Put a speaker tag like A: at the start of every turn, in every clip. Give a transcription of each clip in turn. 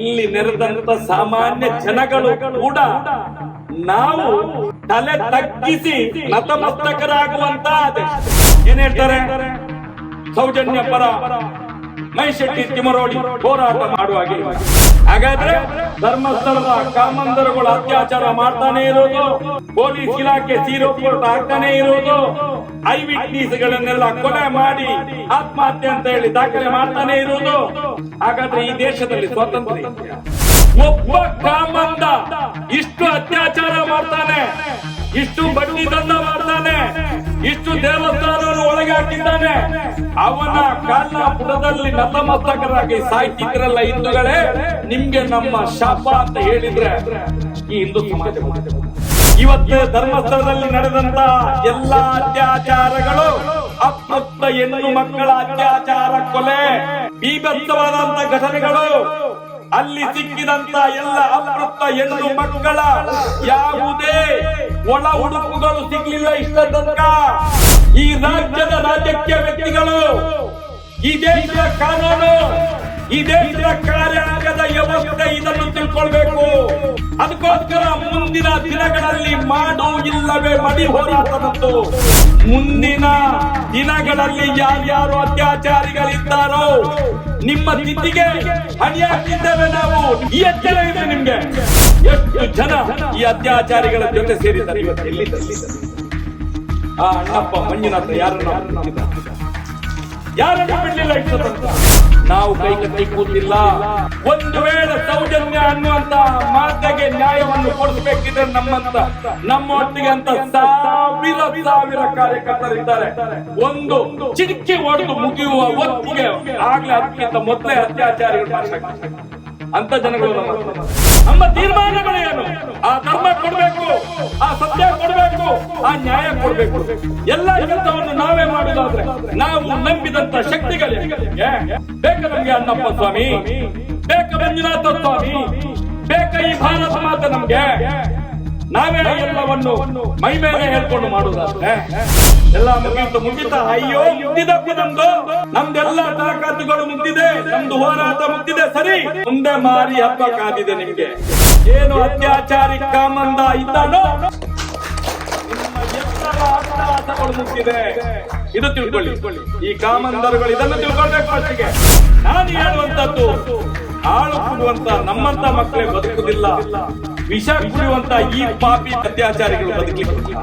A: ಇಲ್ಲಿ ನೆರೆದಂತ ಸಾಮಾನ್ಯ ಜನಗಳು ಕೂಡ ನಾವು ತಲೆ ತಗ್ಗಿಸಿ ನತಮಸ್ತಕರಾಗುವಂತ ಏನ್ ಹೇಳ್ತಾರೆ? ಸೌಜನ್ಯ ಪರ. ಮೈಶೆಟ್ಟಿ ತಿಮರೋಡಿ ಹೋರಾಟ ಮಾಡುವಾಗೆ ಹಾಗಾದ್ರೆ ಧರ್ಮಸ್ಥಳದ ಕಾಮಂದರುಗಳು ಅತ್ಯಾಚಾರ ಮಾಡ್ತಾನೆ ಇರೋದು, ಪೊಲೀಸ್ ಇಲಾಖೆ ಸೀರೋ ಕೋರ್ಟ್ ಆಗ್ತಾನೆ ಇರೋದು ಐ ವಿಟ್ನೀಸ್ಗಳನ್ನೆಲ್ಲ ಕೊಲೆ ಮಾಡಿ ಆತ್ಮಹತ್ಯೆ ಅಂತ ಹೇಳಿ ದಾಖಲೆ ಮಾಡ್ತಾನೆ ಇರೋದು ಹಾಗಾದ್ರೆ ಈ ದೇಶದಲ್ಲಿ ಸ್ವಾತಂತ್ರ್ಯ? ಒಬ್ಬ ಕಾಮಂದ ಇಷ್ಟು ಅತ್ಯಾಚಾರ ಮಾಡ್ತಾನೆ, ಇಷ್ಟು ಬಡ್ಡಿ ದಂಡ ಮಾಡ್ತಾನೆ ಇಷ್ಟು ದೇವಸ್ಥಾನವನ್ನು ಒಳಗೆ ಹಾಕಿದ್ದಾನೆ. ಅವನ ಕಾಲ ಪುಟದಲ್ಲಿ ನತಮಸ್ತಕರಾಗಿ ಸಾಯ್ತಿದ್ರಲ್ಲ ಹಿಂದೂಗಳೇ, ನಿಮ್ಗೆ ನಮ್ಮ ಶಾಪ ಅಂತ ಹೇಳಿದ್ರೆ ಈ ಹಿಂದೂ ಸಮಾಜ ಇವತ್ತು ಧರ್ಮಸ್ಥಳದಲ್ಲಿ ನಡೆದಂತ ಎಲ್ಲಾ ಅತ್ಯಾಚಾರಗಳು, ಅಪ್ರಪ್ತ ಹೆಣ್ಣು ಮಕ್ಕಳ ಅತ್ಯಾಚಾರ ಕೊಲೆ, ಬೀಭತ್ಸವಾದಂತ ಘಟನೆಗಳು ಅಲ್ಲಿ ಸಿಕ್ಕಿದಂತ ಎಲ್ಲ ಅಮೃತ ಹೆಣ್ಣು ಮಕ್ಕಳ ಯಾವುದೇ ಒಳ ಉಡುಪುಗಳು ಸಿಗ್ಲಿಲ್ಲ ಇಷ್ಟ ಈ ರಾಜ್ಯದ ರಾಜಕೀಯ ವ್ಯಕ್ತಿಗಳು, ಈ ದೇಶದ ಕಾನೂನು, ಈ ದೇಶದ ಕಾರ್ಯಾಂಗದ ವ್ಯವಸ್ಥೆ ಇದನ್ನು ತಿಳ್ಕೊಳ್ಬೇಕು. ಅದಕ್ಕೋಸ್ಕರ ಮುಂದಿನ ದಿನಗಳಲ್ಲಿ ಮಾಡು ಇಲ್ಲವೇ ಮಡಿ ಹೋರಾಟದಂತು ಮುಂದಿನ ದಿನಗಳಲ್ಲಿ ಯಾರ್ಯಾರು ಅತ್ಯಾಚಾರಿಗಳಿದ್ದಾರೋ, ನಿಮ್ಮ ತಿದ್ದಿಗೆ ಹಣಿಯಾಗಿದ್ದೇವೆ ನಾವು. ಈ ಎಚ್ಚರ ಇದೆ ನಿಮ್ಗೆ. ಎಷ್ಟು ಜನ ಈ ಅತ್ಯಾಚಾರಿಗಳ ಜೊತೆ ಸೇರಿದ್ದಾರೆ ಇವತ್ತು? ಎಲ್ಲಿದ್ದಾರೆ ಆ ಅಣ್ಣಪ್ಪ ಮಂಜುನಾಥ ಯಾರನ್ನ ಯಾರನ್ನು ಬಿಡ್ಲಿಲ್ಲ ಇಷ್ಟು ನಾವು ಕೈ ಕಟ್ಟಿ ಕೂತಿಲ್ಲ ಒಂದು ವೇಳೆ ಸೌಜನ್ಯ ಅನ್ನುವಂತ ಮಾತೆಗೆ ನ್ಯಾಯವನ್ನು ಕೊಡಿಸಬೇಕಿದ್ರೆ ನಮ್ಮಂತ, ನಮ್ಮೊಟ್ಟಿಗೆ ಅಂತ ಸಾವಿರ ಸಾವಿರ ಕಾರ್ಯಕರ್ತರಿದ್ದಾರೆ ಒಂದು ಚಿಟಿಕೆ ಹೊಡೆದು ಮುಗಿಯುವ ಹೊತ್ತಿಗೆ ಆಗ್ಲೇ ಅದಕ್ಕಿಂತ ಮೊದಲೇ ಅತ್ಯಾಚಾರಿಗಳು. ಅಂತ ಜನಗಳು ನಮ್ಮ ತೀರ್ಮಾನಗಳು ಏನು ಆ ಧರ್ಮ ಕೊಡಬೇಕು, ಆ ಸತ್ಯ ಕೊಡಬೇಕು, ಆ ನ್ಯಾಯ ಕೊಡಬೇಕು. ಎಲ್ಲ ಕೆಲಸವನ್ನು ನಾವೇ ಮಾಡುದಾದ್ರೆ ನಾವು ನಂಬಿದಂತ ಶಕ್ತಿಗಳೇ. ಬೇಕ ನಮ್ಗೆ ಅಣ್ಣಪ್ಪ ಸ್ವಾಮಿ ಬೇಕ ಮಂಜುನಾಥ ಸ್ವಾಮಿ ಬೇಕ ಈ ಭಾರತ ಮಾತ ನಮ್ಗೆ. ನಾವೇ ಎಲ್ಲವನ್ನು ಮೈ ಮೇಲೆ ಹೇಳ್ಕೊಂಡು ಮಾಡುದಷ್ಟೇ ಎಲ್ಲ ಮುಗಿತು, ಮುಗಿತ, ಅಯ್ಯೋ ಮುಗಿದಪ್ಪ ನಮ್ದು. ನಮ್ದೆಲ್ಲ ತಾಕತ್ತುಗಳು ಮುಗ್ದಿದೆ, ನಮ್ದು ಹೋರಾಟ ಮುಗ್ದಿದೆ, ಸರಿ? ಮುಂದೆ ಮಾರಿ ಹಬ್ಬ ಕಾದಿದೆ ನಿಮ್ಗೆ. ಏನು ಅತ್ಯಾಚಾರಿ ಕಾಮಂದ ಇದ್ದಾನೋ? ಮುಗ್ದಿದೆ. ಇದು ತಿಳ್ಕೊಳ್ಳಿ. ಈ ಕಾಮಂದರುಗಳು ಇದನ್ನು ತಿಳ್ಕೊಳ್ಬೇಕು ಅಷ್ಟಿಗೆ ನಾನು ಹೇಳುವಂತದ್ದು ಆಳು ಕೊಡುವಂತ ನಮ್ಮಂತ ಮಕ್ಕಳೇ ಬದುಕುದಿಲ್ಲ ವಿಷ ಕುಡಿಯುವಂತ ಈ ಪಾಪಿ ಅತ್ಯಾಚಾರಿಗಳು ಬದುಕಲಿಕ್ಕೆ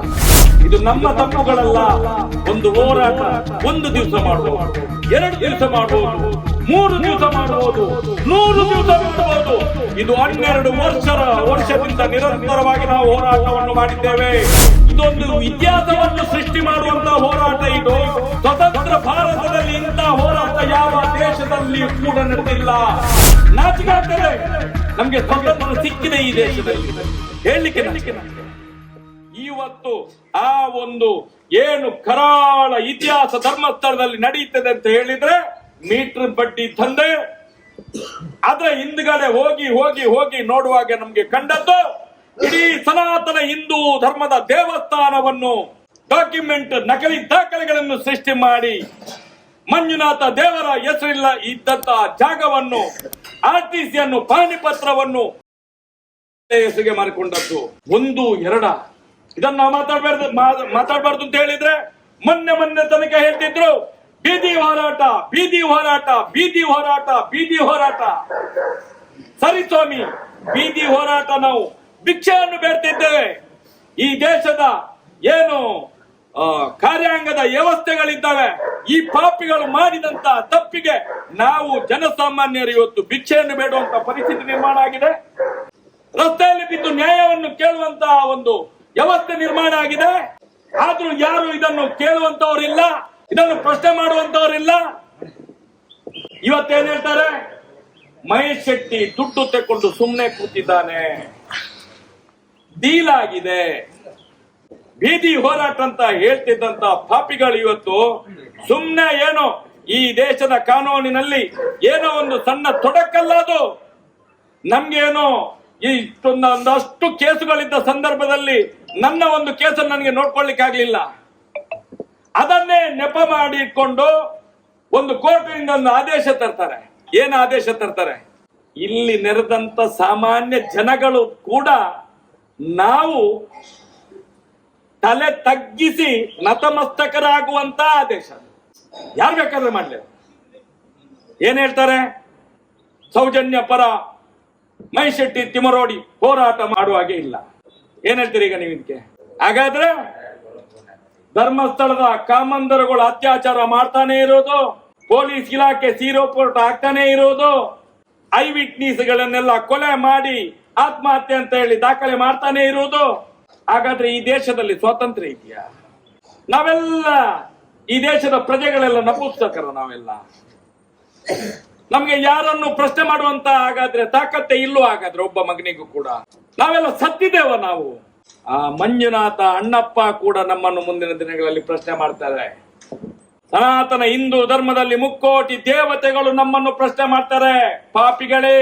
A: ಇದು ನಮ್ಮ ತಪ್ಪುಗಳಲ್ಲ. ಒಂದು ಹೋರಾಟ, ಒಂದು ದಿವಸ ಮಾಡಬಹುದು ಎರಡು ದಿವಸ ಮಾಡಬಹುದು ಮೂರು ದಿವಸ ಮಾಡಬಹುದು ನೂರು ದಿವಸ ಮಾಡಬಹುದು ಇದು ಹನ್ನೆರಡು ವರ್ಷರ ವರ್ಷದಿಂದ ನಿರಂತರವಾಗಿ ನಾವು ಹೋರಾಟವನ್ನು ಮಾಡಿದ್ದೇವೆ. ಇದೊಂದು ಇತಿಹಾಸವನ್ನು ಸೃಷ್ಟಿ ಮಾಡುವಂತಹ ಹೋರಾಟ ಇದು. ಸ್ವತಂತ್ರ ಭಾರತದಲ್ಲಿ ಇಂತಹ ಹೋರಾಟ ಯಾವ ದೇಶದಲ್ಲಿ ಕೂಡ ನಡೆದಿಲ್ಲ. ನಾಚಿಕೆ ನಮ್ಗೆ ಸ್ವತಂತ್ರ ಸಿಕ್ಕಿದೆ ಈ ದೇಶದಲ್ಲಿ. ಹೇಳಲಿಕ್ಕೆ ಇವತ್ತು ಆ ಒಂದು ಏನು ಕರಾಳ ಇತಿಹಾಸ ಧರ್ಮಸ್ಥಳದಲ್ಲಿ ನಡೆಯುತ್ತದೆ ಅಂತ ಹೇಳಿದ್ರೆ ಮೀಟರ್ ಬಡ್ಡಿ ತಂದೆ ಅದರ ಹಿಂದ್ಗಡೆ ಹೋಗಿ ಹೋಗಿ ಹೋಗಿ ನೋಡುವಾಗ ನಮ್ಗೆ ಕಂಡದ್ದು ಇಡೀ ಸನಾತನ ಹಿಂದೂ ಧರ್ಮದ ದೇವಸ್ಥಾನವನ್ನು ಡಾಕ್ಯುಮೆಂಟ್ ನಕಲಿ ದಾಖಲೆಗಳನ್ನು ಸೃಷ್ಟಿ ಮಾಡಿ ಮಂಜುನಾಥ ದೇವರ ಹೆಸರಿಲ್ಲ ಇದ್ದಂತ ಜಾಗವನ್ನು ಆರ್ ಟಿ ಸಿಯನ್ನು ಪಾಣಿಪತ್ರವನ್ನು ಹೆಸರಿಗೆ ಮಾಡಿಕೊಂಡದ್ದು ಒಂದು, ಎರಡ. ಇದನ್ನ ಮಾತಾಡಬಾರ್ದು ಮಾತಾಡಬಾರ್ದು ಅಂತ ಹೇಳಿದ್ರೆ ಮೊನ್ನೆ ಮೊನ್ನೆ ತನಕ ಹೇಳ್ತಿದ್ರು, ಬೀದಿ ಹೋರಾಟ ಬೀದಿ ಹೋರಾಟ ಬೀದಿ ಹೋರಾಟ ಬೀದಿ ಹೋರಾಟ. ಸರಿ ಸ್ವಾಮಿ, ಬೀದಿ ಹೋರಾಟ ನಾವು ಭಿಕ್ಷೆಯನ್ನು ಬೇಡ್ತಿದ್ದೇವೆ. ಈ ದೇಶದ ಏನು ಕಾರ್ಯಾಂಗದ ವ್ಯವಸ್ಥೆಗಳಿದ್ದಾವೆ. ಈ ಪಾಪಿಗಳು ಮಾಡಿದಂತ ತಪ್ಪಿಗೆ ನಾವು ಜನಸಾಮಾನ್ಯರು ಇವತ್ತು ಭಿಕ್ಷೆಯನ್ನು ಬೇಡುವಂತ ಪರಿಸ್ಥಿತಿ ನಿರ್ಮಾಣ ಆಗಿದೆ. ರಸ್ತೆಯಲ್ಲಿ ಬಿದ್ದು ನ್ಯಾಯವನ್ನು ಕೇಳುವಂತಹ ಒಂದು ವ್ಯವಸ್ಥೆ ನಿರ್ಮಾಣ ಆಗಿದೆ. ಆದ್ರೂ ಯಾರು ಇದನ್ನು ಕೇಳುವಂತವರಿಲ್ಲ, ಇದನ್ನು ಪ್ರಶ್ನೆ ಮಾಡುವಂತವರಿಲ್ಲ. ಇವತ್ತೇನ್ ಹೇಳ್ತಾರೆ? ಮಹೇಶ್ ಶೆಟ್ಟಿ ದುಡ್ಡು ತೆಕ್ಕೊಂಡು ಸುಮ್ಮನೆ ಕೂತಿದ್ದಾನೆ. ಡೀಲ್ ಆಗಿದೆ. ಬೀದಿ ಹೋರಾಟ ಅಂತ ಹೇಳ್ತಿದ್ದಂತ ಪಾಪಿಗಳು ಇವತ್ತು ಸುಮ್ನೆ ಏನೋ ಈ ದೇಶದ ಕಾನೂನಿನಲ್ಲಿ ಏನೋ ಒಂದು ಸಣ್ಣ ತೊಡಕಲ್ಲದು ನಮ್ಗೇನೋ ಈ ಒಂದಷ್ಟು ಕೇಸುಗಳಿದ್ದ ಸಂದರ್ಭದಲ್ಲಿ ನನ್ನ ಒಂದು ಕೇಸನ್ನು ನನಗೆ ನೋಡ್ಕೊಳ್ಲಿಕ್ಕೆ ಆಗ್ಲಿಲ್ಲ. ಅದನ್ನೇ ನೆಪ ಮಾಡಿಕೊಂಡು ಒಂದು ಕೋರ್ಟಿನಿಂದ ಒಂದು ಆದೇಶ ತರ್ತಾರೆ. ಏನು ಆದೇಶ ತರ್ತಾರೆ? ಇಲ್ಲಿ ನೆರೆದಂತ ಸಾಮಾನ್ಯ ಜನಗಳು ಕೂಡ ನಾವು ತಲೆ ತಗ್ಗಿಸಿ ನತಮಸ್ತಕರಾಗುವಂತ ಆದೇಶ. ಯಾರು ಬೇಕಾದ್ರೆ ಮಾಡ್ಲಿ. ಏನ್ ಹೇಳ್ತಾರೆ? ಸೌಜನ್ಯ ಪರ ಮೈಶೆಟ್ಟಿ ತಿಮರೋಡಿ ಹೋರಾಟ ಮಾಡುವ ಹಾಗೆ ಇಲ್ಲ. ಏನ್ ಹೇಳ್ತೀರಿ ಈಗ ನೀವು ಇದಕ್ಕೆ? ಹಾಗಾದ್ರೆ ಧರ್ಮಸ್ಥಳದ ಕಾಮಂದರುಗಳು ಅತ್ಯಾಚಾರ ಮಾಡ್ತಾನೆ ಇರೋದು, ಪೊಲೀಸ್ ಇಲಾಖೆ ಸೀರೋಪೋರ್ಟ್ ಆಗ್ತಾನೆ ಇರೋದು, ಐ ವಿಟ್ನೀಸ್ಗಳನ್ನೆಲ್ಲ ಕೊಲೆ ಮಾಡಿ ಆತ್ಮಹತ್ಯೆ ಅಂತ ಹೇಳಿ ದಾಖಲೆ ಮಾಡ್ತಾನೆ ಇರುವುದು ಹಾಗಾದ್ರೆ ಈ ದೇಶದಲ್ಲಿ ಸ್ವಾತಂತ್ರ್ಯ ಇದೆಯಾ? ನಾವೆಲ್ಲ ಈ ದೇಶದ ಪ್ರಜೆಗಳೆಲ್ಲ ನಪುಸ್ತಕರ ನಾವೆಲ್ಲ. ನಮ್ಗೆ ಯಾರನ್ನು ಪ್ರಶ್ನೆ ಮಾಡುವಂತ ಹಾಗಾದ್ರೆ ತಾಕತ್ತೆ ಇಲ್ಲೋ ಹಾಗಾದ್ರೆ ಒಬ್ಬ ಮಗನಿಗೂ ಕೂಡ. ನಾವೆಲ್ಲ ಸತ್ತಿದ್ದೇವ ನಾವು. ಆ ಮಂಜುನಾಥ ಅಣ್ಣಪ್ಪ ಕೂಡ ನಮ್ಮನ್ನು ಮುಂದಿನ ದಿನಗಳಲ್ಲಿ ಪ್ರಶ್ನೆ ಮಾಡ್ತಾರೆ. ಸನಾತನ ಹಿಂದೂ ಧರ್ಮದಲ್ಲಿ ಮುಕ್ಕೋಟಿ ದೇವತೆಗಳು ನಮ್ಮನ್ನು ಪ್ರಶ್ನೆ ಮಾಡ್ತಾರೆ. ಪಾಪಿಗಳೇ,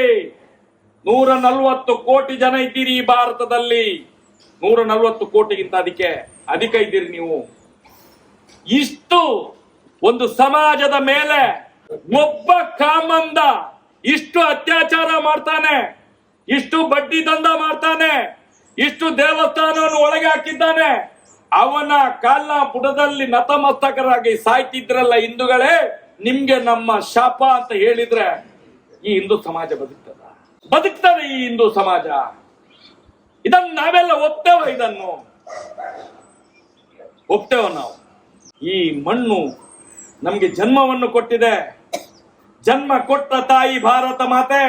A: ನೂರ ನಲ್ವತ್ತು ಕೋಟಿ ಜನ ಇದ್ದೀರಿ ಈ ಭಾರತದಲ್ಲಿ. ನೂರ ನಲ್ವತ್ತು ಕೋಟಿಗಿಂತ ಅದಕ್ಕೆ ಅಧಿಕ ಇದ್ದೀರಿ ನೀವು. ಇಷ್ಟು ಒಂದು ಸಮಾಜದ ಮೇಲೆ ಒಬ್ಬ ಕಾಮಂದ ಇಷ್ಟು ಅತ್ಯಾಚಾರ ಮಾಡ್ತಾನೆ, ಇಷ್ಟು ಬಡ್ಡಿ ದಂಧ ಮಾಡ್ತಾನೆ, ಇಷ್ಟು ದೇವಸ್ಥಾನವನ್ನು ಒಳಗೆ ಹಾಕಿದ್ದಾನೆ. ಅವನ ಕಾಲ ಪುಟದಲ್ಲಿ ನತಮಸ್ತಕರಾಗಿ ಸಾಯ್ತಿದ್ರಲ್ಲ ಹಿಂದೂಗಳೇ, ನಿಮ್ಗೆ ನಮ್ಮ ಶಾಪ ಅಂತ ಹೇಳಿದ್ರೆ ಈ ಹಿಂದೂ ಸಮಾಜ ಬದುಕ್ತದ? ಬದುಕ್ತದೆ ಈ ಹಿಂದೂ ಸಮಾಜ. ಇದನ್ನು ನಾವೆಲ್ಲ ಒಪ್ತೇವ ಇದನ್ನು? ಒಪ್ತೇವ ನಾವು. ಈ ಮಣ್ಣು ನಮ್ಗೆ ಜನ್ಮವನ್ನು ಕೊಟ್ಟಿದೆ. ಜನ್ಮ ಕೊಟ್ಟ ತಾಯಿ ಭಾರತ ಮಾತೆ.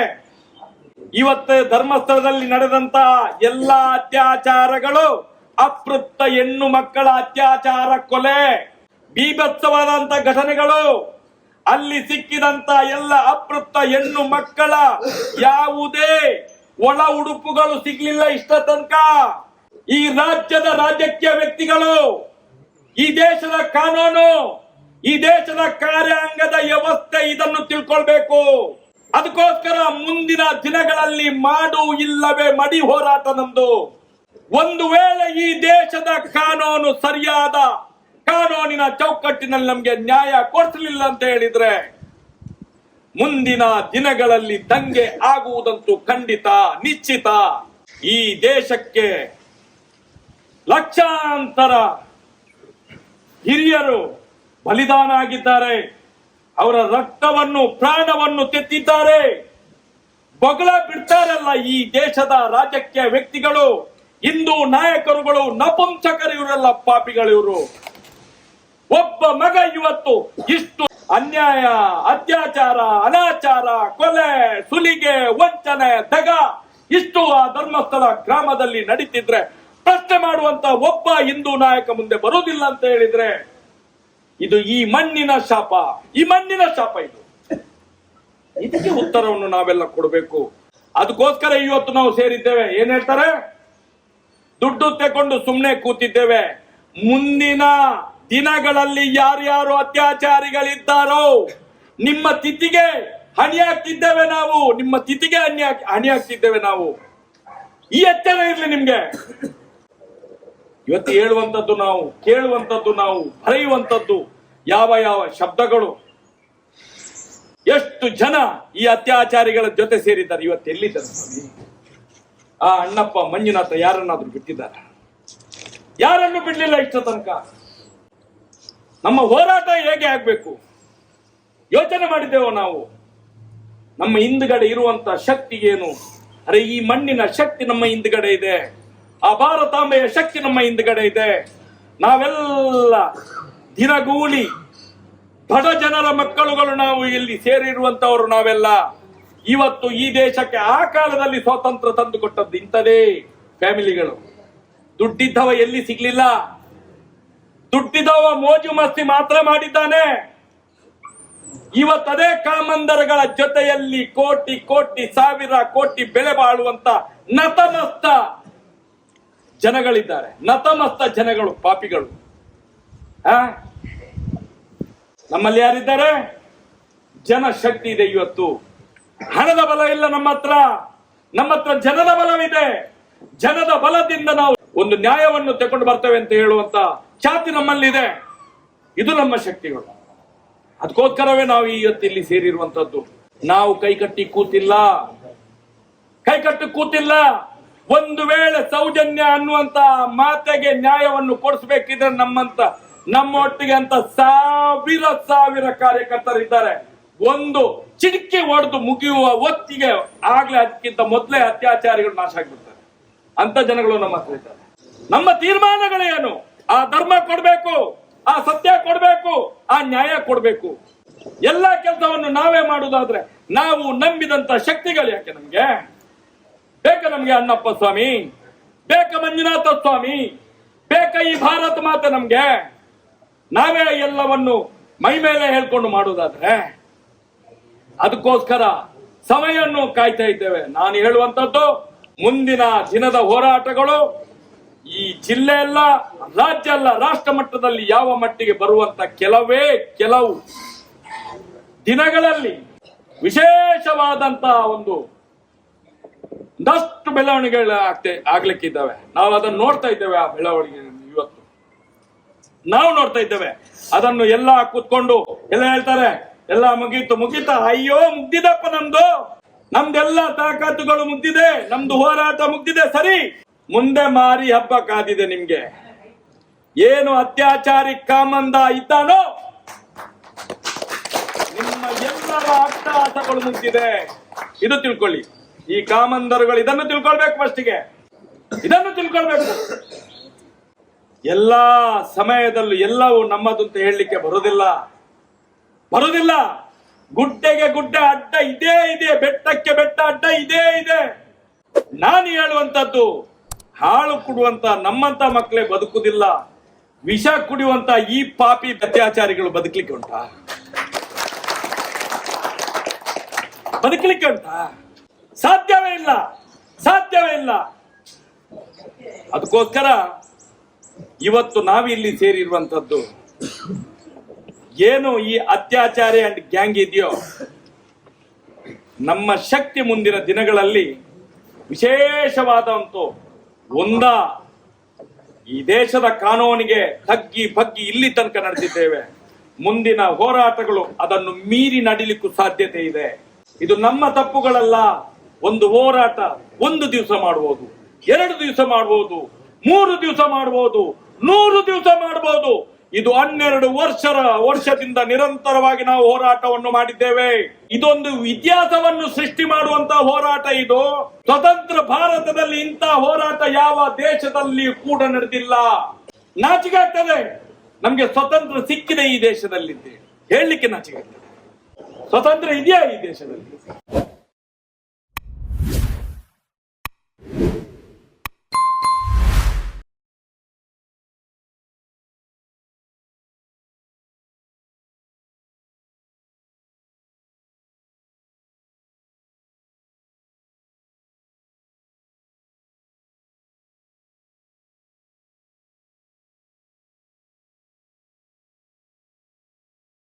A: ಇವತ್ತು ಧರ್ಮಸ್ಥಳದಲ್ಲಿ ನಡೆದಂತ ಎಲ್ಲಾ ಅತ್ಯಾಚಾರಗಳು ಅಪೃಪ್ತ ಹೆಣ್ಣು ಮಕ್ಕಳ ಅತ್ಯಾಚಾರ ಕೊಲೆ, ಬೀಭತ್ಸವಾದಂತ ಘಟನೆಗಳು, ಅಲ್ಲಿ ಸಿಕ್ಕಿದಂತ ಎಲ್ಲ ಅಪೃಪ್ತ ಹೆಣ್ಣು ಮಕ್ಕಳ ಯಾವುದೇ ಒಳ ಉಡುಪುಗಳು ಸಿಗ್ಲಿಲ್ಲ ಇಷ್ಟ ತನಕ. ಈ ರಾಜ್ಯದ ರಾಜಕೀಯ ವ್ಯಕ್ತಿಗಳು, ಈ ದೇಶದ ಕಾನೂನು, ಈ ದೇಶದ ಕಾರ್ಯಾಂಗದ ವ್ಯವಸ್ಥೆ ಇದನ್ನು ತಿಳ್ಕೊಳ್ಬೇಕು. ಅದಕ್ಕೋಸ್ಕರ ಮುಂದಿನ ದಿನಗಳಲ್ಲಿ ಮಾಡು ಇಲ್ಲವೇ ಮಡಿ ಹೋರಾಟ ನಮ್ದು. ಒಂದು ವೇಳೆ ಈ ದೇಶದ ಕಾನೂನು ಸರಿಯಾದ ಕಾನೂನಿನ ಚೌಕಟ್ಟಿನಲ್ಲಿ ನಮ್ಗೆ ನ್ಯಾಯ ಕೊಡಿಸಲಿಲ್ಲ ಅಂತ ಹೇಳಿದ್ರೆ ಮುಂದಿನ ದಿನಗಳಲ್ಲಿ ದಂಗೆ ಆಗುವುದಂತೂ ಖಂಡಿತ, ನಿಶ್ಚಿತ. ಈ ದೇಶಕ್ಕೆ ಲಕ್ಷಾಂತರ ಹಿರಿಯರು ಬಲಿದಾನ ಆಗಿದ್ದಾರೆ ಅವರ ರಕ್ತವನ್ನು, ಪ್ರಾಣವನ್ನು ತೆತ್ತಿದ್ದಾರೆ. ಬಗಳ ಬಿಡ್ತಾರಲ್ಲ ಈ ದೇಶದ ರಾಜಕೀಯ ವ್ಯಕ್ತಿಗಳು. ಹಿಂದೂ ನಾಯಕರುಗಳು, ನಪುಂಸಕರು ಇವರೆಲ್ಲ ಪಾಪಿಗಳು ಇವರು. ಒಬ್ಬ ಮಗ ಇವತ್ತು ಇಷ್ಟು ಅನ್ಯಾಯ, ಅತ್ಯಾಚಾರ, ಅನಾಚಾರ, ಕೊಲೆ, ಸುಲಿಗೆ, ವಂಚನೆ, ದಗ ಇಷ್ಟು ಆ ಧರ್ಮಸ್ಥಳ ಗ್ರಾಮದಲ್ಲಿ ನಡೀತಿದ್ರೆ ಪ್ರಶ್ನೆ ಮಾಡುವಂತ ಒಬ್ಬ ಹಿಂದೂ ನಾಯಕ ಮುಂದೆ ಬರುವುದಿಲ್ಲ ಅಂತ ಹೇಳಿದ್ರೆ ಇದು ಈ ಮಣ್ಣಿನ ಶಾಪ, ಈ ಮಣ್ಣಿನ ಶಾಪ ಇದು. ಇದಕ್ಕೆ ಉತ್ತರವನ್ನು ನಾವೆಲ್ಲ ಕೊಡಬೇಕು. ಅದಕ್ಕೋಸ್ಕರ ಇವತ್ತು ನಾವು ಸೇರಿದ್ದೇವೆ. ಏನ್ ಹೇಳ್ತಾರೆ? ದುಡ್ಡು ತಗೊಂಡು ಸುಮ್ಮನೆ ಕೂತಿದ್ದೇವೆ. ಮುಂದಿನ ದಿನಗಳಲ್ಲಿ ಯಾರ್ಯಾರು ಅತ್ಯಾಚಾರಿಗಳಿದ್ದಾರೋ, ನಿಮ್ಮ ತಿಥಿಗೆ ಹಣಿಯಾಗ್ತಿದ್ದೇವೆ ನಾವು. ನಿಮ್ಮ ತಿಥಿಗೆ ಹಣಿ ಹಣಿಯಾಗ್ತಿದ್ದೇವೆ ನಾವು. ಈ ಎಚ್ಚರ ಇರ್ಲಿ ನಿಮ್ಗೆ. ಇವತ್ತು ಹೇಳುವಂತದ್ದು ನಾವು ಕೇಳುವಂತದ್ದು ನಾವು ಬರೆಯುವಂಥದ್ದು ಯಾವ ಯಾವ ಶಬ್ದಗಳು. ಎಷ್ಟು ಜನ ಈ ಅತ್ಯಾಚಾರಿಗಳ ಜೊತೆ ಸೇರಿದ್ದಾರೆ? ಇವತ್ತು ಎಲ್ಲಿದ್ದಾರೆ ಸ್ವಾಮಿ? ಆ ಅಣ್ಣಪ್ಪ, ಮಂಜುನಾಥ ಯಾರನ್ನಾದ್ರೂ ಬಿಟ್ಟಿದ್ದಾರೆ? ಯಾರನ್ನು ಬಿಡ್ಲಿಲ್ಲ ಇಷ್ಟ ತನಕ? ನಮ್ಮ ಹೋರಾಟ ಹೇಗೆ ಆಗಬೇಕು? ಯೋಚನೆ ಮಾಡಿದ್ದೇವೋ ನಾವು. ನಮ್ಮ ಹಿಂದ್ಗಡೆ ಇರುವಂತ ಶಕ್ತಿ ಏನು? ಅರೆ, ಈ ಮಣ್ಣಿನ ಶಕ್ತಿ ನಮ್ಮ ಹಿಂದ್ಗಡೆ ಇದೆ. ಆ ಭಾರತಾಂಬೆಯ ಶಕ್ತಿ ನಮ್ಮ ಹಿಂದ್ಗಡೆ ಇದೆ. ನಾವೆಲ್ಲ ದಿನಗೂಲಿ ಬಡ ಜನರ ಮಕ್ಕಳುಗಳು ನಾವು ಇಲ್ಲಿ ಸೇರಿರುವಂತವರು ನಾವೆಲ್ಲ. ಇವತ್ತು ಈ ದೇಶಕ್ಕೆ ಆ ಕಾಲದಲ್ಲಿ ಸ್ವಾತಂತ್ರ್ಯ ತಂದು ಕೊಟ್ಟದ್ದು ಇಂಥದೇ ಫ್ಯಾಮಿಲಿಗಳು. ದುಡ್ಡಿದ್ದವ ಎಲ್ಲಿ ಸಿಗ್ಲಿಲ್ಲ? ದುಡ್ಡಿದ್ದವ ಮೋಜು ಮಸ್ತಿ ಮಾತ್ರ ಮಾಡಿದ್ದಾನೆ. ಇವತ್ತದೇ ಕಾಮಂದರಗಳ ಜೊತೆಯಲ್ಲಿ ಕೋಟಿ ಕೋಟಿ ಸಾವಿರ ಕೋಟಿ ಬೆಲೆ ಬಾಳುವಂತ ನತಮಸ್ತ ಜನಗಳಿದ್ದಾರೆ. ನತಮಸ್ತ ಜನಗಳು, ಪಾಪಿಗಳು. ಆ? ನಮ್ಮಲ್ಲಿ ಯಾರಿದ್ದಾರೆ? ಜನಶಕ್ತಿ ಇದೆ ಇವತ್ತು. ಹಣದ ಬಲ ಇಲ್ಲ ನಮ್ಮ ಹತ್ರ ನಮ್ಮ ಹತ್ರ ಜನದ ಬಲವಿದೆ. ಜನದ ಬಲದಿಂದ ನಾವು ಒಂದು ನ್ಯಾಯವನ್ನು ತಗೊಂಡು ಬರ್ತೇವೆ ಅಂತ ಹೇಳುವಂತ ಖ್ಯಾತಿ ನಮ್ಮಲ್ಲಿದೆ. ಇದು ನಮ್ಮ ಶಕ್ತಿಗಳು. ಅದಕ್ಕೋಸ್ಕರವೇ ನಾವು ಇವತ್ತು ಇಲ್ಲಿ ಸೇರಿರುವಂತದ್ದು ನಾವು ಕೈಕಟ್ಟಿ ಕೂತಿಲ್ಲ. ಕಟ್ಟಿ ಕೂತಿಲ್ಲ. ಒಂದು ವೇಳೆ ಸೌಜನ್ಯ ಅನ್ನುವಂತ ಮಾತೆಗೆ ನ್ಯಾಯವನ್ನು ಕೊಡಿಸ್ಬೇಕಿದ್ರೆ ನಮ್ಮಂತ, ನಮ್ಮೊಟ್ಟಿಗೆ ಅಂತ ಸಾವಿರ ಸಾವಿರ ಕಾರ್ಯಕರ್ತರಿದ್ದಾರೆ ಒಂದು ಚಿಟಿಕೆ ಹೊಡೆದು ಮುಗಿಯುವ ಹೊತ್ತಿಗೆ ಆಗ್ಲೇ ಅದಕ್ಕಿಂತ ಮೊದಲೇ ಅತ್ಯಾಚಾರಿಗಳು ನಾಶ ಆಗ್ಬಿಡ್ತಾರೆ. ಅಂತ ಜನಗಳು ನಮ್ಮ ಹತ್ರ ಇದ್ದಾರೆ. ನಮ್ಮ ತೀರ್ಮಾನಗಳೇನು ಆ ಧರ್ಮ ಕೊಡಬೇಕು, ಆ ಸತ್ಯ ಕೊಡಬೇಕು, ಆ ನ್ಯಾಯ ಕೊಡಬೇಕು. ಎಲ್ಲ ಕೆಲಸವನ್ನು ನಾವೇ ಮಾಡುವುದಾದ್ರೆ ನಾವು ನಂಬಿದಂತ ಶಕ್ತಿಗಳು ಯಾಕೆ ನಮ್ಗೆ? ಬೇಕ ನಮ್ಗೆ ಅಣ್ಣಪ್ಪ ಸ್ವಾಮಿ? ಬೇಕ ಮಂಜುನಾಥ ಸ್ವಾಮಿ? ಬೇಕ ಈ ಭಾರತ ಮಾತೆ ನಮ್ಗೆ? ನಾವೇ ಎಲ್ಲವನ್ನು ಮೈ ಮೇಲೆ ಹೇಳ್ಕೊಂಡು ಮಾಡುವುದಾದ್ರೆ ಅದಕ್ಕೋಸ್ಕರ ಸಮಯವನ್ನು ಕಾಯ್ತಾ ಇದ್ದೇವೆ. ನಾನು ಹೇಳುವಂತದ್ದು ಮುಂದಿನ ದಿನದ ಹೋರಾಟಗಳು ಈ ಜಿಲ್ಲೆ ಅಲ್ಲ, ರಾಜ್ಯ ಅಲ್ಲ, ರಾಷ್ಟ್ರ ಮಟ್ಟದಲ್ಲಿ ಯಾವ ಮಟ್ಟಿಗೆ ಬರುವಂತ ಕೆಲವೇ ಕೆಲವು ದಿನಗಳಲ್ಲಿ ವಿಶೇಷವಾದಂತಹ ಒಂದು ಒಂದಷ್ಟು ಬೆಳವಣಿಗೆಗಳು ಆಗ್ತೆ ಆಗ್ಲಿಕ್ಕಿದ್ದಾವೆ ನಾವು ಅದನ್ನು ನೋಡ್ತಾ ಇದ್ದೇವೆ ಆ ಬೆಳವಣಿಗೆ ಇವತ್ತು. ನಾವು ನೋಡ್ತಾ ಇದ್ದೇವೆ. ಅದನ್ನು ಎಲ್ಲ ಕೂತ್ಕೊಂಡು ಎಲ್ಲ ಹೇಳ್ತಾರೆ, ಎಲ್ಲ ಮುಗೀತು, ಮುಗೀತ? ಅಯ್ಯೋ, ಮುಗ್ದಿದಪ್ಪ ನಮ್ದು. ನಮ್ದೆಲ್ಲ ತಾಕತ್ತುಗಳು ಮುಗ್ದಿದೆ, ನಮ್ದು ಹೋರಾಟ ಮುಗ್ದಿದೆ, ಸರಿ? ಮುಂದೆ ಮಾರಿ ಹಬ್ಬ ಕಾದಿದೆ ನಿಮ್ಗೆ. ಏನು ಅತ್ಯಾಚಾರಿ ಕಾಮಂದ ಇದ್ದಾನೋ ನಿಮ್ಮ ಎಲ್ಲರ ಅಟ್ಟಹಾಸಗಳು ಮುಗಿದಿದೆ. ಇದು ತಿಳ್ಕೊಳ್ಳಿ. ಈ ಕಾಮಂದರುಗಳು ಇದನ್ನು ತಿಳ್ಕೊಳ್ಬೇಕು ಫಸ್ಟಿಗೆ ಇದನ್ನು ತಿಳ್ಕೊಳ್ಬೇಕು. ಎಲ್ಲಾ ಸಮಯದಲ್ಲೂ ಎಲ್ಲವೂ ನಮ್ಮದು ಅಂತ ಹೇಳಲಿಕ್ಕೆ ಬರುವುದಿಲ್ಲ. ಬರುವುದಿಲ್ಲ. ಗುಡ್ಡೆಗೆ ಗುಡ್ಡ ಅಡ್ಡ ಇದೇ ಇದೆ. ಬೆಟ್ಟಕ್ಕೆ ಬೆಟ್ಟ ಅಡ್ಡ ಇದೇ ಇದೆ. ನಾನು ಹೇಳುವಂತದ್ದು ಹಾಳು ಕುಡುವಂತ ನಮ್ಮಂತ ಮಕ್ಕಳೇ ಬದುಕುದಿಲ್ಲ ವಿಷ ಕುಡಿಯುವಂತ ಈ ಪಾಪಿ ಅತ್ಯಾಚಾರಿಗಳು ಬದುಕಲಿಕ್ಕೆ ಉಂಟಾ? ಬದುಕಲಿಕ್ಕೆ ಉಂಟಾ? ಸಾಧ್ಯವೇ ಇಲ್ಲ. ಸಾಧ್ಯವೇ ಇಲ್ಲ. ಅದಕ್ಕೋಸ್ಕರ ಇವತ್ತು ನಾವಿಲ್ಲಿ ಸೇರಿರುವಂತದ್ದು ಏನು ಈ ಅತ್ಯಾಚಾರಿ ಅಂಡ್ ಗ್ಯಾಂಗ್ ಇದೆಯೋ, ನಮ್ಮ ಶಕ್ತಿ ಮುಂದಿನ ದಿನಗಳಲ್ಲಿ ವಿಶೇಷವಾದಂತ ಒಂದ ಈ ದೇಶದ ಕಾನೂನಿಗೆ ತಗ್ಗಿ ಬಗ್ಗಿ ಇಲ್ಲಿ ತನಕ ನಡೆದಿದ್ದೇವೆ. ಮುಂದಿನ ಹೋರಾಟಗಳು ಅದನ್ನು ಮೀರಿ ನಡಿಲಿಕ್ಕೂ ಸಾಧ್ಯತೆ ಇದೆ. ಇದು ನಮ್ಮ ತಪ್ಪುಗಳಲ್ಲ. ಒಂದು ಹೋರಾಟ ಒಂದು ದಿವಸ ಮಾಡಬಹುದು ಎರಡು ದಿವಸ ಮಾಡಬಹುದು ಮೂರು ದಿವಸ ಮಾಡಬಹುದು ನೂರು ದಿವಸ ಮಾಡಬಹುದು ಇದು ಹನ್ನೆರಡು ವರ್ಷರ ವರ್ಷದಿಂದ ನಿರಂತರವಾಗಿ ನಾವು ಹೋರಾಟವನ್ನು ಮಾಡಿದ್ದೇವೆ. ಇದೊಂದು ಇತಿಹಾಸವನ್ನು ಸೃಷ್ಟಿ ಮಾಡುವಂತಹ ಹೋರಾಟ ಇದು. ಸ್ವತಂತ್ರ ಭಾರತದಲ್ಲಿ ಇಂಥ ಹೋರಾಟ ಯಾವ ದೇಶದಲ್ಲಿ ಕೂಡ ನಡೆದಿಲ್ಲ. ನಾಚಿಕೆ ಆಗ್ತದೆ ನಮ್ಗೆ ಸ್ವತಂತ್ರ ಸಿಕ್ಕಿದೆ ಈ ದೇಶದಲ್ಲಿ ಹೇಳಲಿಕ್ಕೆ ನಾಚಿಕೆ ಆಗ್ತದೆ ಸ್ವತಂತ್ರ ಇದೆಯಾ ಈ ದೇಶದಲ್ಲಿ?